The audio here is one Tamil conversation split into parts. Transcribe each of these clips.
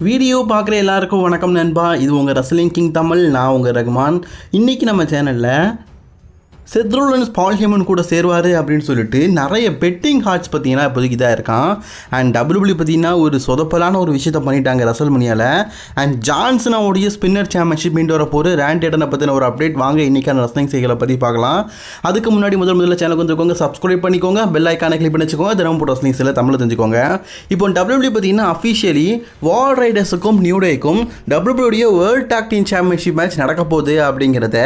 வீடியோ பார்க்குற எல்லாருக்கும் வணக்கம் நண்பா. இது உங்கள் ரசலிங் கிங் தமிழ் நான் உங்கள் ரகுமான் இன்றைக்கி நம்ம சேனலில் செத்ரோலன்ஸ் பால்ஹேமன் கூட சேருவார் அப்படின்னு சொல்லிட்டு நிறைய பெட்டிங் ஹார்ட்ஸ் பார்த்தீங்கன்னா இப்போதைக்கு இதாக இருக்கான். அண்ட் டபிள்யூபிள்யூ பார்த்தீங்கன்னா ஒரு சொதப்பலான ஒரு விஷயத்தை பண்ணிட்டாங்க ரசல் மணியால் அண்ட் ஜான்சனாவுடைய ஸ்பின்னர் சாம்பியன்ஷிப் மீண்டு வர போகிற ரேண்டேட்டனை பற்றின ஒரு அப்டேட் வாங்க இன்றைக்கான ரசனிங் செய்களை பற்றி பார்க்கலாம். அதுக்கு முன்னாடி முதல் முதல்ல சேனல் வந்துருக்கோங்க சப்ஸ்கிரைப் பண்ணிக்கோங்க. பெல் ஐக்கானை கிளிக் பண்ணி வச்சுக்கோங்க. தினமும் போட்ட ரசலிங் சில தமிழ் தெரிஞ்சுக்கோங்க. இப்போ டபிள்யூபிள்யூ பார்த்தீங்கன்னா அஃபிஷியலி வால் ரைடர்ஸுக்கும் நியூ டேக்கும் டபிள்யூபிள்யூடைய world tag team championship match நடக்க போகுது அப்படிங்கிறத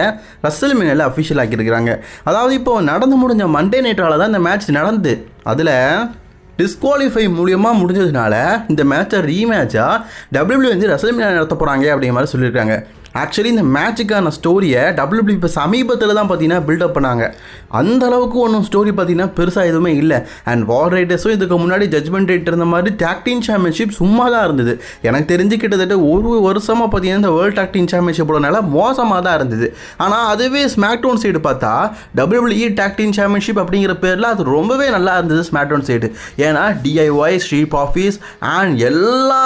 ரசல் மினில் அஃபிஷியல் ஆக்கியிருக்கிறாங்க. அதாவது இப்போ நடந்து முடிஞ்ச மண்டே நைட்டால் தான் இந்த மேட்ச் நடந்து. அதில் டிஸ்குவாலிஃபை மூலியமாக முடிஞ்சதுனால இந்த மேட்சை ரீமேட்சாக டபிள்யூபிள்யூ வந்து ரசல்மியா நடத்த போகிறாங்க அப்படிங்கிற மாதிரி சொல்லியிருக்காங்க. ஆக்சுவலி இந்த மேட்சுக்கான ஸ்டோரியை டபிள்யூபிள்யூ இப்போ சமீபத்தில் தான் பார்த்தீங்கன்னா பில்டப் பண்ணாங்க. அந்த அளவுக்கு ஒன்றும் ஸ்டோரி பார்த்தீங்கன்னா பெருசாக எதுவுமே இல்லை. அண்ட் வால் ரைடர்ஸும் இதுக்கு முன்னாடி ஜட்மெண்ட் ரேட் இருந்த மாதிரி டாக்டின் சாம்பியன்ஷிப் சும்மா தான் இருந்தது. எனக்கு தெரிஞ்சு கிட்டத்தட்ட ஒரு வருஷமாக பார்த்தீங்கன்னா இந்த வேர்ல்ட் டாக்டின் சாம்பியன்ஷிப்போட நில மோசமாக தான் இருந்தது. ஆனால் அதுவே ஸ்மாக்டவுன் சைடு பார்த்தா டபிள்யூபிள்யூ டாக்டின் சாம்பியன்ஷிப் அப்படிங்கிற பேரில் அது ரொம்பவே நல்லா இருந்தது ஸ்மாக்டவுன் சைடு ஏன்னா டிஐஒய் ஸ்ட்ரீப் ஆஃபீஸ் அண்ட் எல்லா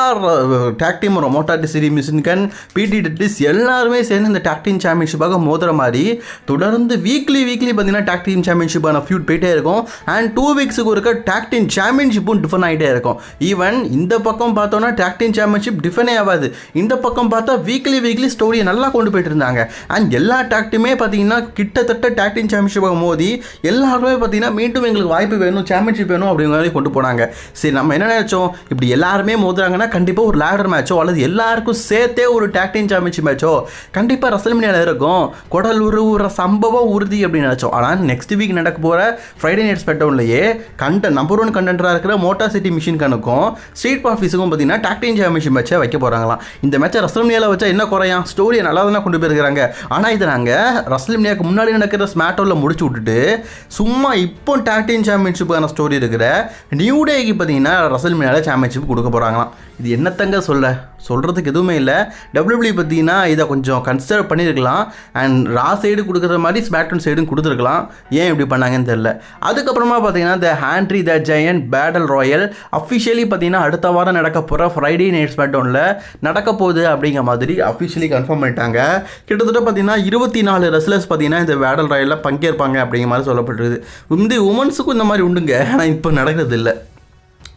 tag team motor city machine gun பிடி டெட்டிஸ் எல்லாருமே சேர்ந்து இந்த டாக்டின் சாம்பியன்ஷிப்பாக மோதுற மாதிரி தொடர்ந்து வீக்லி வீக்லி பார்த்தீங்கன்னா டேக் டீம் சாம்பியன்ஷிப்பான ஃபியூட் போயிட்டே இருக்கும். அண்ட் டூ வீக்ஸுக்கு ஒருக்க டேக் டீம் சாம்பியன்ஷிப்பும் டிஃபன் ஆகிட்டே இருக்கும். ஈவன் இந்த பக்கம் பார்த்தோன்னா டேக் டீம் சாம்பியன்ஷிப் டிஃபனே ஆகாது. இந்த பக்கம் பார்த்தா வீக்லி வீக்லி ஸ்டோரியை நல்லா கொண்டு போயிட்டு இருந்தாங்க. அண்ட் எல்லா டேக் டீமே பார்த்தீங்கன்னா கிட்டத்தட்ட டேக் டீம் சாம்பியன்ஷிப்பாக மோதி எல்லாருமே பார்த்தீங்கன்னா மீண்டும் எங்களுக்கு வாய்ப்பு வேணும் சாம்பியன்ஷிப் வேணும் அப்படிங்கிற மாதிரி கொண்டு போனாங்க. சரி நம்ம என்ன நினைச்சோம்? இப்படி எல்லாருமே மோதுறாங்கன்னா கண்டிப்பாக ஒரு லேடர் மேட்சோ அல்லது எல்லாருக்கும் சேர்த்தே ஒரு டேக் டீம் சாம்பியன்ஷிப் மேட்சோ கண்டிப்பாக ரசல்மினியாவில் இருக்கும். குடல் உருவுற சம்பவம் உறுதி அப்படின்னு நினச்சோம். ஆனால் நெக்ஸ்ட் வீக் நடக்க போகிற ஃப்ரைடே நைட் ஸ்பெட்டவுன்லேயே கண்டென்ட் நம்பர் ஒன் கண்டென்டராக இருக்கிற மோட்டார் சிட்டி மிஷின் கணக்கும் ஸ்ட்ரீட் ஆஃபீஸுக்கும் பார்த்தீங்கன்னா டாக்டின் சாம்பியன்ஷிப் மேட்சை வைக்க போகிறாங்களாம் இந்த மேட்சை ரசல்மினியாவில் வச்சா என்ன குறையா ஸ்டோரியை நல்லா தானே கொண்டு போயிருக்கிறாங்க. ஆனால் இதை நாங்கள் ரசல்மினியாவுக்கு முன்னாடி நடக்கிற ஸ்மாட்டோவில் முடிச்சு விட்டுட்டு சும்மா இப்போ டாக்டின் சாம்பியன்ஷிப்புக்கான ஸ்டோரி இருக்கிற நியூ டேக்கு பார்த்தீங்கன்னா ரசல்மினியாவில் சாம்பியன்ஷிப் கொடுக்க போகிறாங்களாம் இது என்னத்தங்க சொல்ல சொல்கிறதுக்கு எதுவுமே இல்லை. டபிள்யூபிள்யூ பார்த்தீங்கன்னா இதை கொஞ்சம் கன்சிடர் பண்ணியிருக்கலாம் அண்ட் ரா சைடு கொடுக்குற மாதிரி ஸ்மாக்டவுன் சைடும் கொடுத்துருக்கலாம். ஏன் இப்படி பண்ணாங்கன்னு தெரில அதுக்கப்புறமா பார்த்தீங்கன்னா the Andre the Giant battle royal officially பார்த்தீங்கன்னா அடுத்த வாரம் நடக்க போகிற ஃப்ரைடே நைட் ஸ்மாக்டவுனில் நடக்க போகுது அப்படிங்கிற மாதிரி அஃபிஷியலி கன்ஃபார்ம் பண்ணிட்டாங்க. கிட்டத்தட்ட பார்த்தீங்கன்னா இருபத்தி நாலு ரெஸ்லர்ஸ் பார்த்தீங்கன்னா இந்த பேடல் ராயலில் பங்கேற்பாங்க அப்படிங்கிற மாதிரி சொல்லப்பட்டிருக்குது. இந்த உமன்ஸுக்கும் இந்த மாதிரி உண்டுங்க. ஆனால் இப்போ நடக்கிறது இல்லை.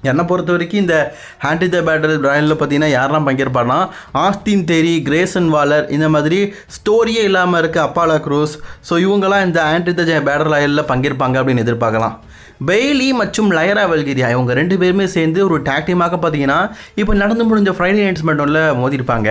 என்னை பொறுத்த வரைக்கும் இந்த ஹேண்டி த பேட்டல் பிராண்டில் பார்த்தீங்கன்னா யாரெல்லாம் பங்கேற்பார்னா ஆஸ்டின் தேரி கிரேசன் வாலர் இந்த மாதிரி ஸ்டோரியே இல்லாமல் இருக்க அப்பாலா க்ரூஸ் ஸோ இவங்கெல்லாம் இந்த ஆன்டி த பேட்டல் ராயலில் பங்கேற்பாங்க அப்படின்னு எதிர்பார்க்கலாம். பெய்லி மற்றும் லயரா வெல்கிரியா இவங்க ரெண்டு பேருமே சேர்ந்து ஒரு டாக் டீமாக பார்த்தீங்கன்னா இப்போ நடந்து முடிஞ்ச ஃப்ரைடே நைட்ஸ் மட்டும்ல மோதிருப்பாங்க.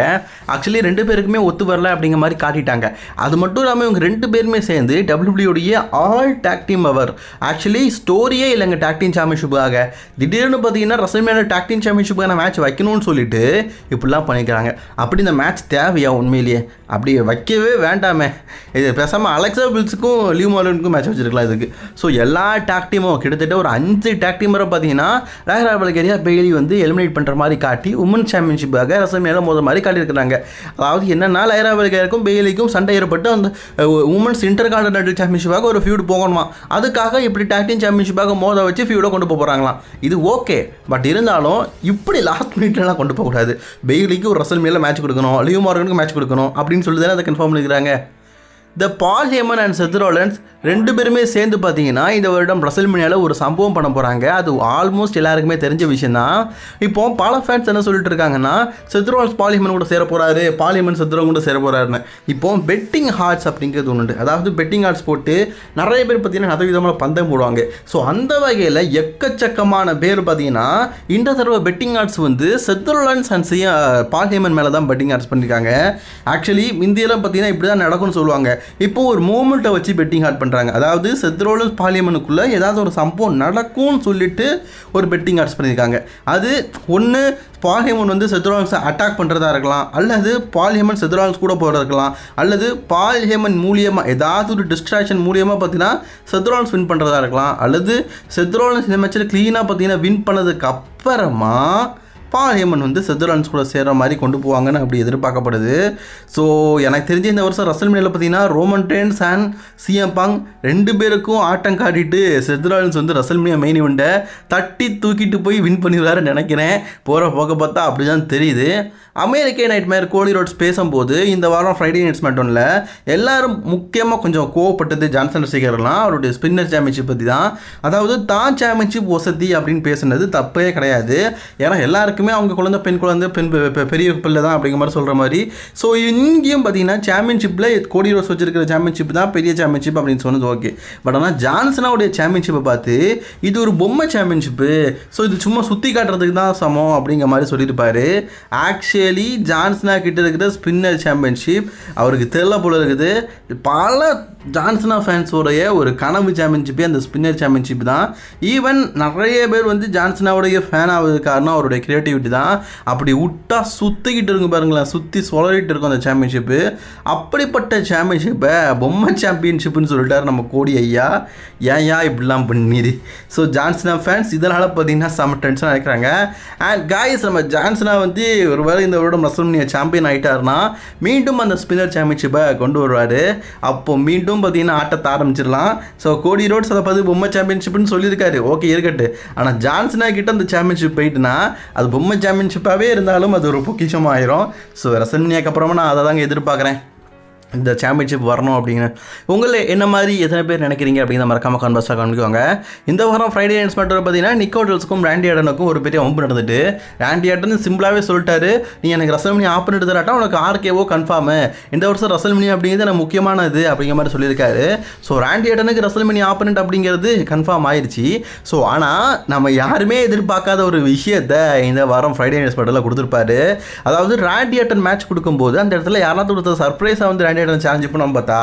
ஆக்சுவலி ரெண்டு பேருக்குமே ஒத்து வரல அப்படிங்கிற மாதிரி காட்டிட்டாங்க. அது மட்டும் இல்லாமல் இவங்க ரெண்டு பேருமே சேர்ந்து டபிள்யூபிள்யூடைய ஆல் டாக் டீம் அவர் ஆக்சுவலி ஸ்டோரியே இல்லைங்க டாக் டீம் சாம்பியன்ஷிப்புக்காக திடீர்னு பார்த்தீங்கன்னா ரசல்மேன டேக் டீம் சாம்பியன்ஷிப்புக்கான மேட்ச் வைக்கணும்னு சொல்லிட்டு இப்படிலாம் பண்ணிக்கிறாங்க. அப்படி இந்த மேட்ச் தேவையா உண்மையிலேயே? அப்படி வைக்கவே வேண்டாமே. இது பேசாமல் அலெக்சா பில்ஸுக்கும் லீவ் மாலனுக்கும் மேட்ச் வச்சிருக்கலாம் இதுக்கு. ஸோ எல்லா டாக் டீமும் கிட்டத்தட்ட ஒரு அஞ்சு டாக் டீம் வரை பார்த்தீங்கன்னா லேகரா பல்கேரியா பெய்லி வந்து எலிமினேட் பண்ணுற மாதிரி காட்டி உமன் சாம்பியன்ஷிப்பாக ரசல்மேல மோத மாதிரி காட்டியிருக்கிறாங்க. அதாவது என்னென்னா லேகரா பல்கேரியாக்கும் பெய்லிக்கும் சண்டை ஏற்பட்டு அந்த உமன்ஸ் இன்டர் கான்டினென்டல் சாம்பியன்ஷிப்பாக ஒரு ஃபியூடு போகணுமா? அதுக்காக இப்படி டாக் டீம் சாம்பியன்ஷிப்பாக மோத வச்சு ஃபியூடை கொண்டு போக போகிறாங்களாம் இது ஓகே பட் இருந்தாலும் இப்படி லாஸ்ட் மினிட்லலாம் கொண்டு போகக்கூடாது. பெய்லிக்கு ஒரு ரசல் மேலே மேட்ச் கொடுக்கணும் லியூ மார்கனுக்கு மேட்ச் கொடுக்கணும் அப்படின்னு சொல்லி தானே அதை கன்ஃபார்ம் பண்ணிக்கிறாங்க. த பால் ஹேமன் அண்ட் செத்ரோலன்ஸ் ரெண்டு பேருமே சேர்ந்து பார்த்தீங்கன்னா இந்த வருடம் ரசல்மினியாவில் ஒரு சம்பவம் பண்ண போகிறாங்க அது ஆல்மோஸ்ட் எல்லாருக்குமே தெரிஞ்ச விஷயம் தான் இப்போ பல ஃபேன்ஸ் என்ன சொல்லிட்டு இருக்காங்கன்னா செத்ரோல்ஸ் பாலிமன் கூட சேர போகிறாரு பாலிமன் செத்ரோ கூட சேர போகிறாருன்னு இப்போ பெட்டிங் ஹார்ட்ஸ் அப்படிங்கிறது ஒன்று அதாவது பெட்டிங் ஹார்ட்ஸ் போட்டு நிறைய பேர் பார்த்தீங்கன்னா நிறைய விதமான பந்தம் போடுவாங்க. ஸோ அந்த வகையில் எக்கச்சக்கமான பேர் பார்த்தீங்கன்னா இந்த தடவை பெட்டிங் ஹார்ட்ஸ் வந்து செத்ரோலன்ஸ் அண்ட் சியா பால் ஹேமன் மேலே தான் பெட்டிங் ஹார்ட்ஸ் பண்ணியிருக்காங்க ஆக்சுவலி இந்தியெல்லாம் பார்த்தீங்கன்னா இப்படி தான் நடக்கும்னு சொல்லுவாங்க. இப்போ ஒரு மூமெண்ட்டை வச்சு பெட்டிங் ஆர்ட் பண்ணுறாங்க அதாவது செத்ரோலஸ் பார்லிமெண்ட்டுக்குள்ளே ஏதாவது ஒரு சம்பவம் நடக்கும்னு சொல்லிட்டு ஒரு பெட்டிங் ஆர்ட்ஸ் பண்ணியிருக்காங்க. அது ஒன்று பாலியமன் வந்து செத்ரோலன்ஸை அட்டாக் பண்ணுறதா இருக்கலாம். அல்லது பாலியமன் செத்ரோலன்ஸ் கூட போகிறதா இருக்கலாம். அல்லது பாலியமன் மூலியமாக ஏதாவது ஒரு டிஸ்ட்ராக்ஷன் மூலியமாக பார்த்தீங்கன்னா செத்ரோலன்ஸ் வின் பண்ணுறதா இருக்கலாம். அல்லது செத்ரோலன்ஸ் இந்த மேட்ச்சில் க்ளீனாக பார்த்தீங்கன்னா வின் பண்ணதுக்கு அப்புறமா பால் ஹேமன் வந்து செதுலான்ஸ் கூட சேர்கிற மாதிரி கொண்டு போவாங்கன்னு அப்படி எதிர்பார்க்கப்படுது. ஸோ எனக்கு தெரிஞ்ச இந்த வருஷம் ரசல் மீனில் பார்த்தீங்கன்னா Roman Reigns and CM Punk ரெண்டு பேருக்கும் ஆட்டம் காட்டிட்டு செதுரான்ஸ் வந்து ரசல் மீனியா மெயின் இவெண்ட்டை தட்டி தூக்கிட்டு போய் வின் பண்ணிடுவாருன்னு நினைக்கிறேன். போகிற போக பார்த்தா அப்படி தான் தெரியுது. அமெரிக்க நைட் மேர் கோலி ரோட்ஸ் பேசும்போது இந்த வாரம் ஃப்ரைடே நைட்ஸ் மட்டும்ல எல்லாரும் முக்கியமாக கொஞ்சம் கோவப்பட்டது ஜான்சன் ரசிகர்லாம் அவருடைய ஸ்பின்னர் சாம்பியன்ஷிப் பற்றி தான் அதாவது தான் சாம்பியன்ஷிப் வசதி அப்படின்னு பேசுனது தப்பே கிடையாது. ஏன்னா எல்லாருக்கும் அவங்க குழந்தை பெண் குழந்தை பெண் பெரிய பிள்ளை தான் அப்படிங்கிற மாதிரி சொல்கிற மாதிரி. ஸோ இங்கேயும் பார்த்தீங்கன்னா சாம்பியன்ஷிப்பில் கோடி ரோஸ் வச்சிருக்கிற சாம்பியன்ஷிப் தான் பெரிய சாம்பியன்ஷிப் அப்படின்னு சொன்னது ஓகே பட் ஆனால் ஜான்சனாவுடைய சாம்பியன்ஷிப்பை பார்த்து இது ஒரு பொம்மை சாம்பியன்ஷிப்பு ஸோ இது சும்மா சுற்றி காட்டுறதுக்கு தான் சமம் அப்படிங்கிற மாதிரி சொல்லியிருப்பார் ஆக்சுவலி ஜான்சனா கிட்ட இருக்கிற ஸ்பின்னர் சாம்பியன்ஷிப் அவருக்கு தெரில போல இருக்குது. பல ஜான்சனா ஃபேன்ஸோடைய ஒரு கனவு சாம்பியன்ஷிப்பே அந்த ஸ்பின்னர் சாம்பியன்ஷிப் தான். ஈவன் நிறைய பேர் வந்து ஜான்சனாவுடைய ஃபேன் ஆகுது காரணம் அவருடைய விட்டு தான் அப்படி விட்டா சுற்றிக்கிட்டு இருக்கும் பாருங்களேன். சுற்றி சுழறிட்டு இருக்கும் அந்த சாம்பியன்ஷிப்பு அப்படிப்பட்ட சாம்பியன்ஷிப்பை பொம்மை சாம்பியன்ஷிப்னு சொல்லிட்டார் நம்ம கோடி ஐயா. ஏன் ஏன் இப்படிலாம் பண்ணிடு ஸோ ஜான்சனா ஃபேன்ஸ் இதனால் பார்த்தீங்கன்னா செம டென்ஷன் நினைக்கிறாங்க. அண்ட் காய்ஸ் நம்ம ஜான்சனா வந்து ஒரு வேளை இந்த வருடம் ரசோனியா சாம்பியன் ஆகிட்டாருன்னா மீண்டும் அந்த ஸ்பின்னர் சாம்பியன்ஷிப்பை கொண்டு வருவார். அப்போ மீண்டும் பார்த்தீங்கன்னா ஆட்டத்தை ஆரம்பிச்சிடலாம். ஸோ கோடி ரோட்ஸ் அதை பார்த்து பொம்மை சாம்பியன்ஷிப்னு சொல்லியிருக்காரு. ஓகே இருக்கட்டு ஆனால் ஜான்சனா கிட்ட அந்த சாம்பியன்ஷிப் போயிட்டுனா அது பொம்மை சாம்பியன்ஷிப்பாகவே இருந்தாலும் அது ஒரு பொக்கிஷமாக ஆயிரும் ஸோ ரசன்யாக்கு அப்புறமா நான் அதை தாங்க எதிர்பார்க்குறேன். இந்த சாம்பியன்ஷிப் வரணும் அப்படின்னு உங்களை என்ன மாதிரி எத்தனை பேர் நினைக்கிறீங்க அப்படிங்கிற மறக்காம கான்வர்ஸாக காமிக்குவாங்க இந்த வாரம் ஃப்ரைடே நைட்ஸ் மட்டும் பார்த்தீங்கன்னா நிக்கோட்டல்ஸ்க்கும் ரேண்டி ஆடனுக்கும் ஒரு பெரிய வம்பு நடந்துட்டு ரேண்டி ஆட்டன் சிம்பிளாகவே சொல்லிட்டாரு. நீ எனக்கு ரசல்மணி ஆப்பன் எடுத்துறாட்டா உனக்கு ஆர்கேஓ கன்ஃபார்மு இந்த வருஷம் ரசல்மணி அப்படிங்கிறது எனக்கு முக்கியமானது அப்படிங்கிற மாதிரி சொல்லியிருக்காரு. ஸோ ராண்டி ஆட்டனுக்கு ரசல்மணி ஆப்பனண்ட் அப்படிங்கிறது கன்ஃபார்ம் ஆயிடுச்சு ஸோ ஆனால் நம்ம யாருமே எதிர்பார்க்காத ஒரு விஷயத்த இந்த வாரம் ஃப்ரைடே நைட்ஸ் மட்டும் கொடுத்துருப்பாரு. அதாவது ரேண்டி ஆட்டன் மேட்ச் கொடுக்கும்போது அந்த இடத்துல யாராவது கொடுத்த சர்ப்ரைஸாக வந்து ரேண்டி கேண்டிடேட் சேலஞ்ச் பண்ணோம் பார்த்தா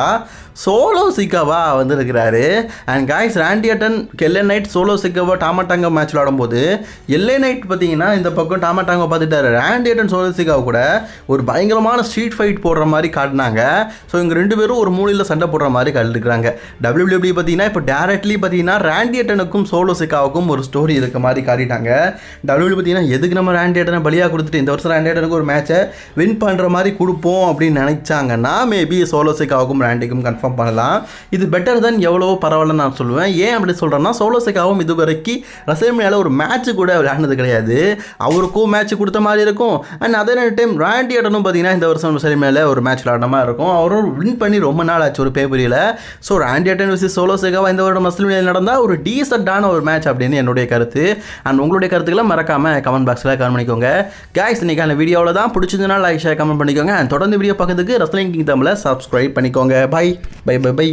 சோலோ சிக்காவா வந்திருக்கிறாரு. அண்ட் காய்ஸ் ராண்டி கெல்லை கெல்லே நைட் சோலோ சிக்காவா டாமாட்டாங்க மேட்ச் விளாடும்போது எல்லே நைட் பார்த்தீங்கன்னா இந்த பக்கம் டாமாட்டாங்க பார்த்துட்டாரு. ராண்டியட்டன் சோலோ சிக்காவை கூட ஒரு பயங்கரமான ஸ்ட்ரீட் ஃபைட் போடுற மாதிரி காட்டினாங்க. ஸோ இவங்க ரெண்டு பேரும் ஒரு மூலையில் சண்டை போடுற மாதிரி காட்டிருக்கிறாங்க டபிள்யூபிள்யூபி பார்த்தீங்கன்னா இப்போ டேரக்ட்லி பார்த்தீங்கன்னா ராண்டியட்டனுக்கும் சோலோ சிக்காவுக்கும் ஒரு ஸ்டோரி இருக்க மாதிரி காட்டிட்டாங்க. டபிள்யூ பார்த்தீங்கன்னா எதுக்கு நம்ம ராண்டியட்டனை பலியாக கொடுத்துட்டு இந்த வருஷம் ராண்டியட்டனுக்கு ஒரு மேட்சை வின் பண்ணுற மாதிரி கொடுப்போம் அப்படின்னு நினைச்சாங்கன்னா மேபி மேபி சோலோசிக்காவுக்கும் ரேண்டிக்கும் கன்ஃபார்ம் பண்ணலாம். இது பெட்டர் தென் எவ்வளவோ பரவாயில்லன்னு நான் சொல்லுவேன். ஏன் அப்படி சொல்கிறேன்னா சோலோசிக்காவும் இது வரைக்கும் ரசல்மேனியாவில் ஒரு மேட்ச் கூட விளையாடினது கிடையாது. அவருக்கும் மேட்ச் கொடுத்த மாதிரி இருக்கும். அண்ட் அதே டைம் ராண்டி ஆட்டனும் பார்த்தீங்கன்னா இந்த வருஷம் ரசல்மேனில் ஒரு மேட்ச் விளையாட மாதிரி இருக்கும். அவரும் வின் பண்ணி ரொம்ப நாள் ஆச்சு ஒரு பேப்பரியில் ஸோ ராண்டி ஆட்டன் விசி சோலோசிக்காவாக இந்த வருடம் ரசல்மேனியில் நடந்தால் ஒரு டீசெண்டான ஒரு மேட்ச் அப்படின்னு என்னுடைய கருத்து. அண்ட் உங்களுடைய கருத்துக்களை மறக்காமல் கமெண்ட் பாக்ஸில் கமெண்ட் பண்ணிக்கோங்க. கேஸ் இன்னைக்கான வீடியோவில் தான் பிடிச்சிருந்தனால லைக் ஷேர் கமெண்ட் பண்ணிக்கோங்க. அண்ட் தொடர்ந்து வீடியோ பக்கத்துக்கு ரசலிங் கிங் தமிழை சப்ஸ்கிரைப் பண்ணிக்கோங்க பை பை பை பை